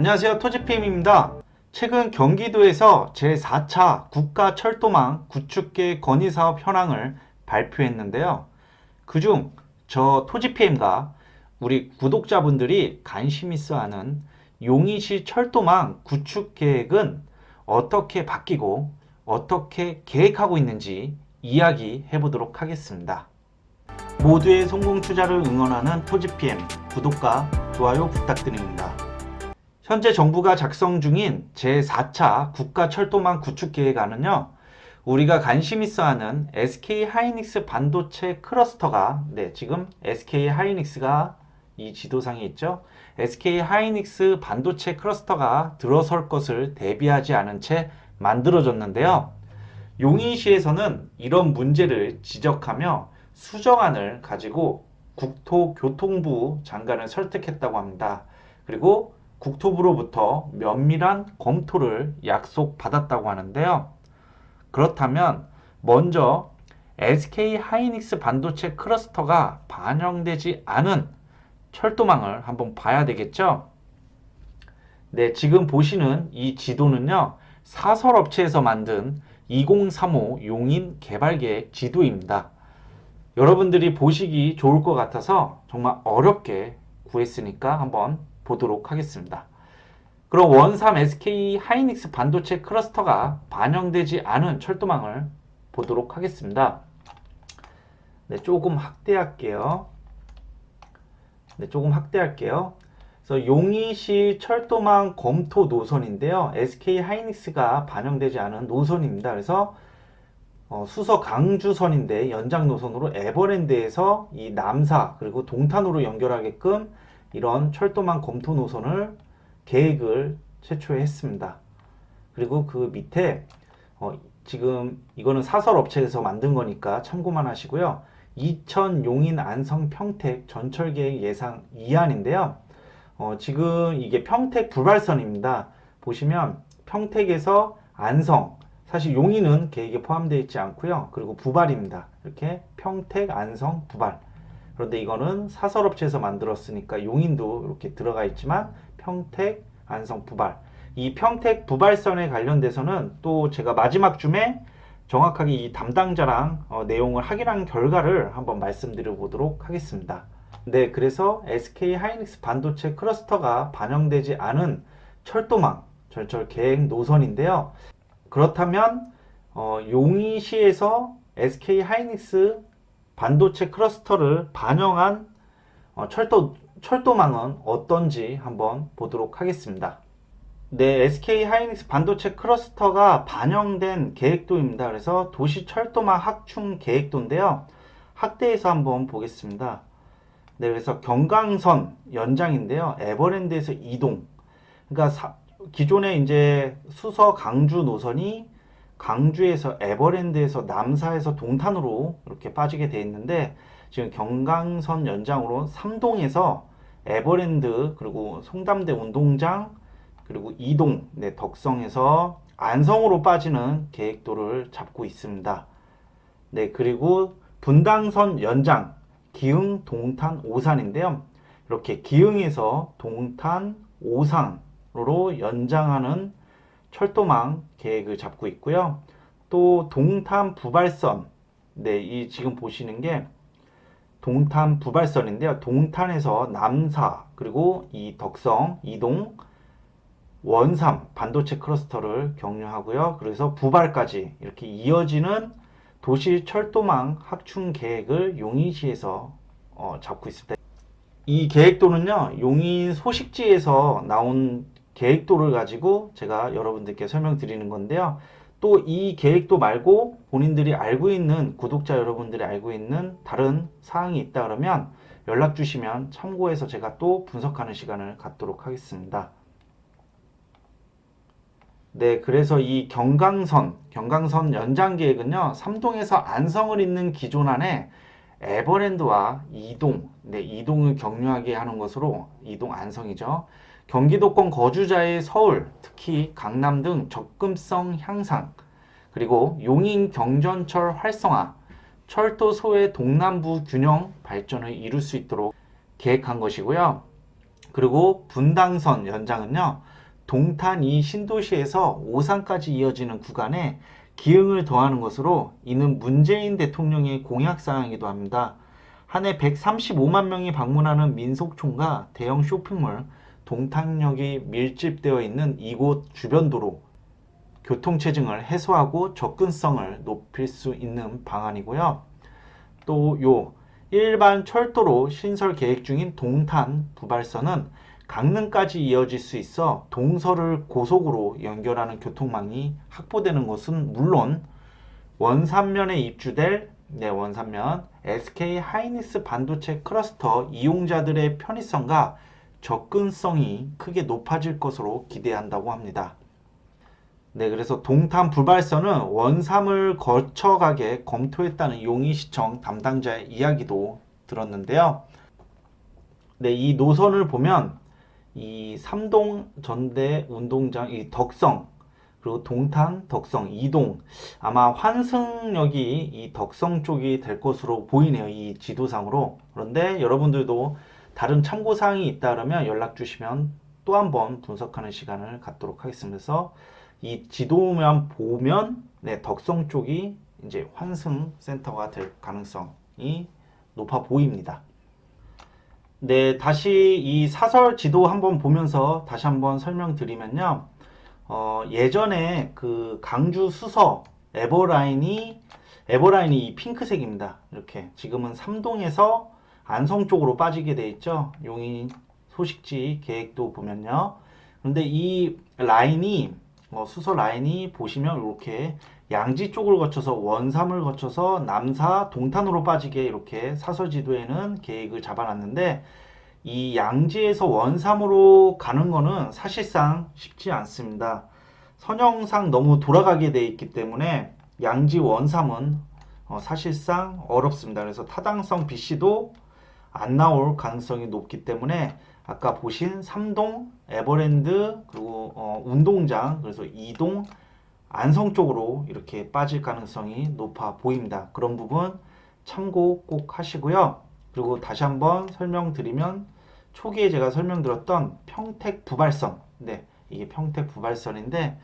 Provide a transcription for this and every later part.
안녕하세요. 토지PM입니다. 최근 경기도에서 제4차 국가 철도망 구축계 건의사업 현황을 발표했는데요. 그중 저 토지PM과 우리 구독자분들이 관심 있어 하는 용인시 철도망 구축 계획은 어떻게 바뀌고 어떻게 계획하고 있는지 이야기해 보도록 하겠습니다. 모두의 성공 투자를 응원하는 토지PM 구독과 좋아요 부탁드립니다. 현재 정부가 작성 중인 제4차 국가철도망 구축 계획안은요. 우리가 관심 있어 하는 SK 하이닉스 반도체 클러스터가 네, 지금 SK 하이닉스가 이 지도상에 있죠. SK 하이닉스 반도체 클러스터가 들어설 것을 대비하지 않은 채 만들어졌는데요. 용인시에서는 이런 문제를 지적하며 수정안을 가지고 국토교통부 장관을 설득했다고 합니다. 그리고 국토부로부터 면밀한 검토를 약속받았다고 하는데요. 그렇다면 먼저 SK 하이닉스 반도체 클러스터가 반영되지 않은 철도망을 한번 봐야 되겠죠? 네, 지금 보시는 이 지도는요, 사설업체에서 만든 2035 용인 개발계획 지도입니다. 여러분들이 보시기 좋을 것 같아서 정말 어렵게 구했으니까 한번 보도록 하겠습니다. 그럼 원삼 SK 하이닉스 반도체 클러스터가 반영되지 않은 철도망을 보도록 하겠습니다. 네, 조금 확대할게요. 네, 조금 확대할게요. 그래서 용인시 철도망 검토 노선인데요. SK 하이닉스가 반영되지 않은 노선입니다. 그래서 어, 수서 강주선인데 연장 노선으로 에버랜드에서 이 남사 그리고 동탄으로 연결하게끔 이런 철도망 검토 노선을 계획을 최초에 했습니다. 그리고 그 밑에 어, 지금 이거는 사설 업체에서 만든 거니까 참고만 하시고요. 이천 용인 안성 평택 전철 계획 예상 이안인데요. 어, 지금 이게 평택 불발선입니다. 보시면 평택에서 안성 사실 용인은 계획에 포함되어 있지 않고요. 그리고 부발입니다. 이렇게 평택 안성 부발 그런데 이거는 사설업체에서 만들었으니까 용인도 이렇게 들어가 있지만 평택, 안성, 부발. 이 평택 부발선에 관련돼서는 또 제가 마지막 줌에 정확하게 이 담당자랑 어, 내용을 확인한 결과를 한번 말씀드려 보도록 하겠습니다. 네, 그래서 SK 하이닉스 반도체 클러스터가 반영되지 않은 철도망 절철 계획 노선인데요. 그렇다면 어, 용인시에서 SK 하이닉스 반도체 클러스터를 반영한 어, 철도, 철도망은 어떤지 한번 보도록 하겠습니다. 네, SK 하이닉스 반도체 클러스터가 반영된 계획도입니다. 그래서 도시 철도망 확충 계획도인데요. 확대해서 한번 보겠습니다. 네, 그래서 경강선 연장인데요. 에버랜드에서 이동. 그러니까 사, 기존에 이제 수서 강주 노선이 강주에서 에버랜드에서 남사에서 동탄으로 이렇게 빠지게 되어 있는데 지금 경강선 연장으로 삼동에서 에버랜드 그리고 송담대 운동장 그리고 이동 네, 덕성에서 안성으로 빠지는 계획도를 잡고 있습니다. 네 그리고 분당선 연장 기흥 동탄 오산인데요. 이렇게 기흥에서 동탄 오산으로 연장하는 철도망 계획을 잡고 있고요. 또 동탄 부발선, 네, 이 지금 보시는 게 동탄 부발선인데요. 동탄에서 남사 그리고 이 덕성, 이동, 원삼 반도체 클러스터를 격려하고요. 그래서 부발까지 이렇게 이어지는 도시 철도망 확충 계획을 용인시에서 어, 잡고 있습니다. 이 계획도는요, 용인 소식지에서 나온 계획도를 가지고 제가 여러분들께 설명드리는 건데요. 또 이 계획도 말고 본인들이 알고 있는 구독자 여러분들이 알고 있는 다른 사항이 있다 그러면 연락 주시면 참고해서 제가 또 분석하는 시간을 갖도록 하겠습니다. 네, 그래서 이 경강선, 경강선 연장 계획은요, 삼동에서 안성을 잇는 기존 안에 에버랜드와 이동, 네, 이동을 격려하게 하는 것으로 이동 안성이죠. 경기도권 거주자의 서울, 특히 강남 등 접근성 향상, 그리고 용인 경전철 활성화, 철도 소의 동남부 균형 발전을 이룰 수 있도록 계획한 것이고요. 그리고 분당선 연장은요, 동탄 이 신도시에서 오산까지 이어지는 구간에 기흥을 더하는 것으로 이는 문재인 대통령의 공약사항이기도 합니다. 한 해 135만 명이 방문하는 민속촌과 대형 쇼핑몰, 동탄역이 밀집되어 있는 이곳 주변 도로, 교통체증을 해소하고 접근성을 높일 수 있는 방안이고요. 또 요 일반 철도로 신설 계획 중인 동탄 부발선은 강릉까지 이어질 수 있어 동서를 고속으로 연결하는 교통망이 확보되는 것은 물론 원산면에 입주될 네, 원산면 SK 하이닉스 반도체 클러스터 이용자들의 편의성과 접근성이 크게 높아질 것으로 기대한다고 합니다. 네, 그래서 동탄 부발선은 원삼을 거쳐가게 검토했다는 용인시청 담당자의 이야기도 들었는데요. 네, 이 노선을 보면 이 삼동 전대 운동장, 이 덕성, 그리고 동탄, 덕성, 이동 아마 환승역이 이 덕성 쪽이 될 것으로 보이네요. 이 지도상으로. 그런데 여러분들도 다른 참고 사항이 있다 그러면 연락 주시면 또 한 번 분석하는 시간을 갖도록 하겠습니다. 그래서 이 지도만 보면 네, 덕성 쪽이 이제 환승 센터가 될 가능성이 높아 보입니다. 네, 다시 이 사설 지도 한번 보면서 다시 한번 설명드리면요. 어, 예전에 그 강주 수서 에버라인이 에버라인이 이 핑크색입니다. 이렇게 지금은 삼동에서 안성 쪽으로 빠지게 돼 있죠. 용인 소식지 계획도 보면요. 그런데 이 라인이 어, 수서 라인이 보시면 이렇게 양지 쪽을 거쳐서 원삼을 거쳐서 남사 동탄으로 빠지게 이렇게 사설 지도에는 계획을 잡아놨는데 이 양지에서 원삼으로 가는 거는 사실상 쉽지 않습니다. 선형상 너무 돌아가게 돼 있기 때문에 양지 원삼은 어, 사실상 어렵습니다. 그래서 타당성 BC도 안 나올 가능성이 높기 때문에 아까 보신 삼동, 에버랜드, 그리고 어, 운동장, 그래서 이동, 안성 쪽으로 이렇게 빠질 가능성이 높아 보입니다. 그런 부분 참고 꼭 하시고요. 그리고 다시 한번 설명드리면 초기에 제가 설명드렸던 평택 부발선, 네, 이게 평택 부발선인데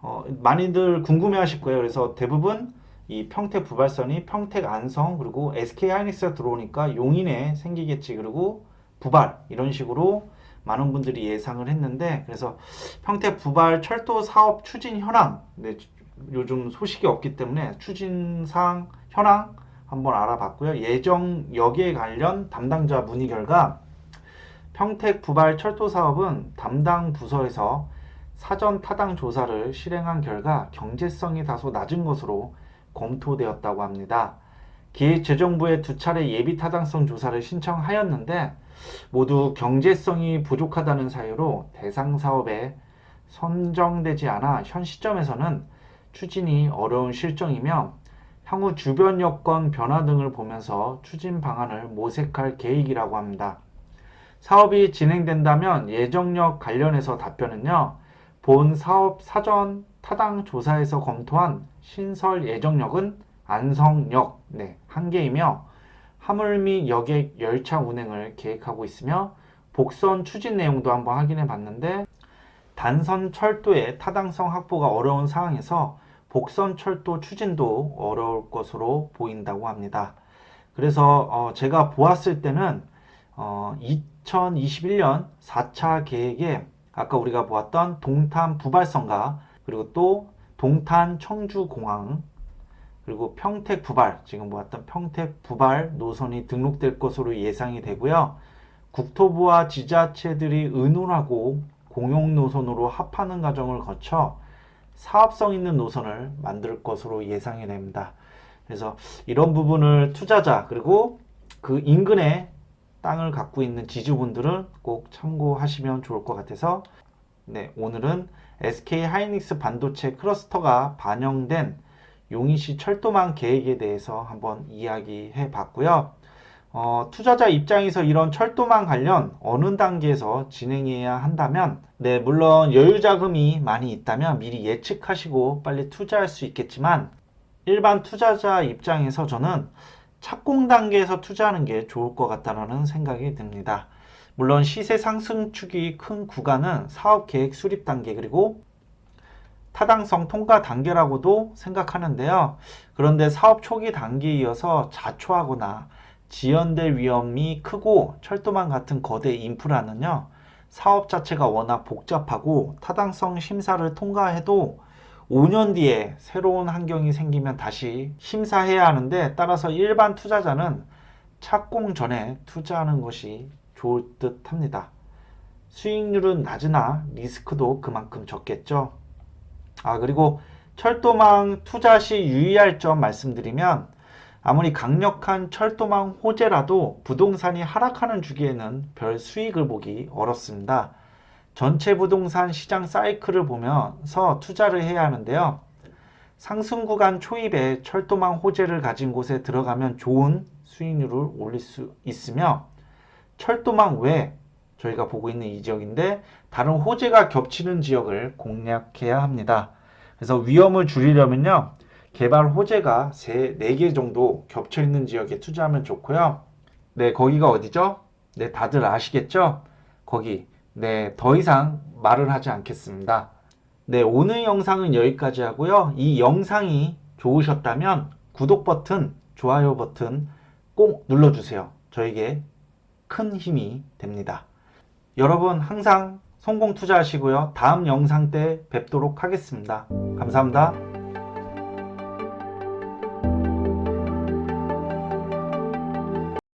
어, 많이들 궁금해 하실 거예요. 그래서 대부분 이 평택 부발선이 평택 안성 그리고 SK 하이닉스가 들어오니까 용인에 생기겠지. 그리고 부발 이런 식으로 많은 분들이 예상을 했는데 그래서 평택 부발 철도 사업 추진 현황 네, 요즘 소식이 없기 때문에 추진상 현황 한번 알아봤고요. 예정 여기에 관련 담당자 문의 결과 평택 부발 철도 사업은 담당 부서에서 사전 타당 조사를 실행한 결과 경제성이 다소 낮은 것으로 검토되었다고 합니다. 기획재정부에 두 차례 예비 타당성 조사를 신청하였는데 모두 경제성이 부족하다는 사유로 대상 사업에 선정되지 않아 현 시점에서는 추진이 어려운 실정이며 향후 주변 여건 변화 등을 보면서 추진 방안을 모색할 계획이라고 합니다. 사업이 진행된다면 예정력 관련해서 답변은요. 본 사업 사전 타당 조사에서 검토한 신설 예정력은 안성역 네, 한 개이며 하물미 여객 열차 운행을 계획하고 있으며 복선 추진 내용도 한번 확인해 봤는데 단선 철도의 타당성 확보가 어려운 상황에서 복선 철도 추진도 어려울 것으로 보인다고 합니다. 그래서 어, 제가 보았을 때는 어, 2021년 4차 계획에 아까 우리가 보았던 동탄 부발선과 그리고 또 동탄 청주 공항 그리고 평택 부발 지금 보았던 평택 부발 노선이 등록될 것으로 예상이 되고요. 국토부와 지자체들이 의논하고 공용 노선으로 합하는 과정을 거쳐 사업성 있는 노선을 만들 것으로 예상이 됩니다. 그래서 이런 부분을 투자자 그리고 그 인근에 땅을 갖고 있는 지주분들은 꼭 참고하시면 좋을 것 같아서 네, 오늘은 SK 하이닉스 반도체 클러스터가 반영된 용인시 철도망 계획에 대해서 한번 이야기해 봤고요. 어, 투자자 입장에서 이런 철도망 관련 어느 단계에서 진행해야 한다면, 네, 물론 여유 자금이 많이 있다면 미리 예측하시고 빨리 투자할 수 있겠지만, 일반 투자자 입장에서 저는 착공 단계에서 투자하는 게 좋을 것 같다는 생각이 듭니다. 물론 시세 상승축이 큰 구간은 사업 계획 수립 단계 그리고 타당성 통과 단계라고도 생각하는데요. 그런데 사업 초기 단계에 이어서 자초하거나 지연될 위험이 크고 철도망 같은 거대 인프라는요. 사업 자체가 워낙 복잡하고 타당성 심사를 통과해도 5년 뒤에 새로운 환경이 생기면 다시 심사해야 하는데 따라서 일반 투자자는 착공 전에 투자하는 것이 좋을 듯 합니다. 수익률은 낮으나 리스크도 그만큼 적겠죠. 아, 그리고 철도망 투자 시 유의할 점 말씀드리면 아무리 강력한 철도망 호재라도 부동산이 하락하는 주기에는 별 수익을 보기 어렵습니다. 전체 부동산 시장 사이클을 보면서 투자를 해야 하는데요. 상승 구간 초입에 철도망 호재를 가진 곳에 들어가면 좋은 수익률을 올릴 수 있으며 철도망 외 저희가 보고 있는 이 지역인데 다른 호재가 겹치는 지역을 공략해야 합니다. 그래서 위험을 줄이려면요. 개발 호재가 3, 4개 정도 겹쳐 있는 지역에 투자하면 좋고요. 네, 거기가 어디죠? 네, 다들 아시겠죠? 거기. 네, 더 이상 말을 하지 않겠습니다. 네, 오늘 영상은 여기까지 하고요. 이 영상이 좋으셨다면 구독 버튼, 좋아요 버튼 꼭 눌러주세요. 저에게 큰 힘이 됩니다. 여러분 항상 성공 투자하시고요. 다음 영상 때 뵙도록 하겠습니다. 감사합니다.